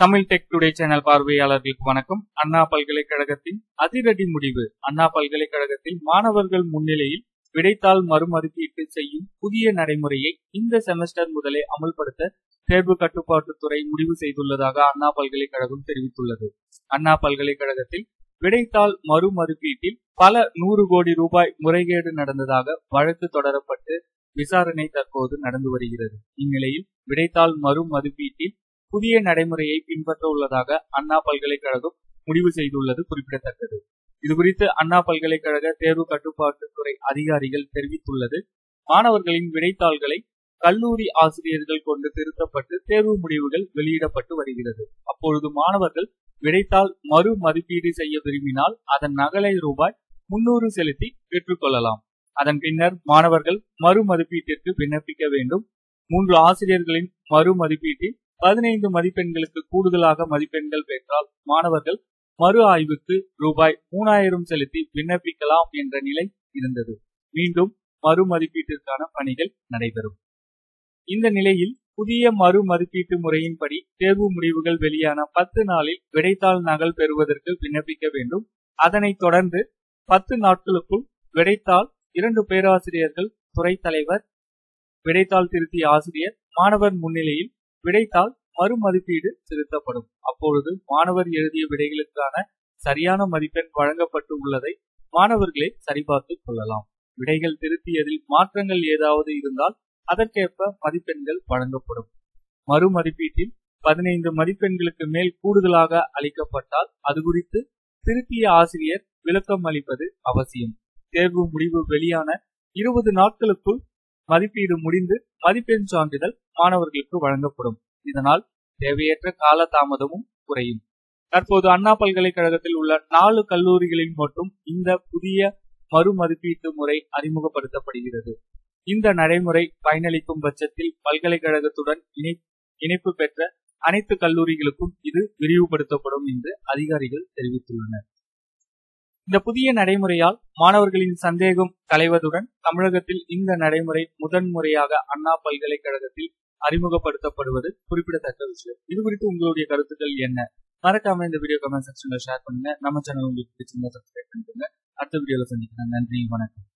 Tamil tech today channel பார்வையாளர்களுக்கு வணக்கம். அண்ணா பல்கலைக்கழகத்தின் அதிரடி முடிவு. அண்ணா பல்கலைக்கழகத்தில் மாணவர்கள் முன்னிலையில் விடைத்தாள் மறுமதிப்பீட்டு செய்யும் புதிய நடைமுறையை இந்த செமஸ்டர் முதலே அமல்படுத்த தேர்வு கட்டுப்பாட்டுத்துறை முடிவு செய்துள்ளதாக அண்ணா பல்கலைக்கழகம் தெரிவித்துள்ளது. அண்ணா பல்கலைக்கழகத்தில் விடைத்தாள் மறுமதிப்பீட்டில் பல நூறு கோடி ரூபாய் முறைகேடு நடந்ததாக வழக்கு தொடரப்பட்டு விசாரணை தற்போது நடந்து வருகிறது. இந்நிலையில் விடைத்தாள் மறுமதிப்பீட்டில் புதிய நடைமுறையை பின்பற்ற உள்ளதாக அண்ணா பல்கலைக்கழகம் முடிவு செய்துள்ளது குறிப்பிடத்தக்கது. இதுகுறித்து அண்ணா பல்கலைக்கழக தேர்வு கட்டுப்பாட்டுத்துறை அதிகாரிகள் தெரிவித்துள்ளது. மாணவர்களின் விடைத்தாள்களை கல்லூரி ஆசிரியர்கள் கொண்டு திருத்தப்பட்டு தேர்வு முடிவுகள் வெளியிடப்பட்டு வருகிறது. அப்பொழுது மாணவர்கள் விடைத்தாள் மறு மதிப்பீடு செய்ய விரும்பினால் அதன் நகலை ரூபாய் முன்னூறு செலுத்தி பெற்றுக்கொள்ளலாம் அதன் பின்னர் மாணவர்கள் மறு மதிப்பீட்டிற்கு விண்ணப்பிக்க வேண்டும். மூன்று ஆசிரியர்களின் மறு மதிப்பீட்டில் பதினைந்து மதிப்பெண்களுக்கு கூடுதலாக மதிப்பெண்கள் பெற்றால் மாணவர்கள் மறு ஆய்வுக்கு ரூபாய் மூணாயிரம் செலுத்தி விண்ணப்பிக்கலாம் என்ற நிலை இருந்தது. மீண்டும் மறு மதிப்பீட்டிற்கான பணிகள் நடைபெறும். இந்த நிலையில் புதிய மறு மதிப்பீட்டு முறையின்படி தேர்வு முடிவுகள் வெளியான பத்து நாளில் விடைத்தாள் நகல் பெறுவதற்கு விண்ணப்பிக்க வேண்டும். அதனைத் தொடர்ந்து பத்து நாட்களுக்குள் விடைத்தாள் இரண்டு பேராசிரியர்கள் துறை தலைவர் விடைத்தாள் திருத்தி ஆசிரியர் மாணவர் முன்னிலையில் விடைத்தால் மறுமதிப்பீடு செலுத்தப்படும். அப்பொழுது மாணவர் எழுதிய விடைகளுக்கான சரியான மதிப்பெண் வழங்கப்பட்டு உள்ளதை மாணவர்களே சரிபார்த்துக் கொள்ளலாம். விடைகள் திருத்தியதில் மாற்றங்கள் ஏதாவது இருந்தால் அதற்கேற்ப மதிப்பெண்கள் வழங்கப்படும். மறு மதிப்பீட்டில் பதினைந்து மதிப்பெண்களுக்கு மேல் கூடுதலாக அளிக்கப்பட்டால் அது குறித்து திருத்திய ஆசிரியர் விளக்கம் அளிப்பது அவசியம். தேர்வு முடிவு வெளியான இருபது நாட்களுக்குள் மதிப்பீடு முடிந்து மதிப்பெண் சான்றிதழ் மாணவர்களுக்கு வழங்கப்படும். இதனால் தேவையற்ற கால தாமதமும் குறையும். தற்போது அண்ணா பல்கலைக்கழகத்தில் உள்ள நாலு கல்லூரிகளில் மட்டும் இந்த புதிய மறு மதிப்பீட்டு முறை அறிமுகப்படுத்தப்படுகிறது. இந்த நடைமுறை பயனளிக்கும் பட்சத்தில் பல்கலைக்கழகத்துடன் இணைப்பு பெற்ற அனைத்து கல்லூரிகளுக்கும் இது விரிவுபடுத்தப்படும் என்று அதிகாரிகள் தெரிவித்துள்ளனர். இந்த புதிய நடைமுறையால் மாணவர்களின் சந்தேகம் களைவதுடன் தமிழகத்தில் இந்த நடைமுறை முதன்முறையாக அண்ணா பல்கலைக்கழகத்தில் அறிமுகப்படுத்தப்படுவது குறிப்பிடத்தக்க விஷயம். இது குறித்து உங்களுடைய கருத்துக்கள் என்ன? மறக்காம இந்த வீடியோ கமெண்ட் செக்ஷன்ல ஷேர் பண்ணுங்க. நம்ம சேனல் உங்களுக்கு பிடிச்சிருந்தா சப்ஸ்கிரைப் பண்ணிக்கோங்க. அடுத்த வீடியோல சந்திக்கிறேன். நன்றி. வணக்கம்.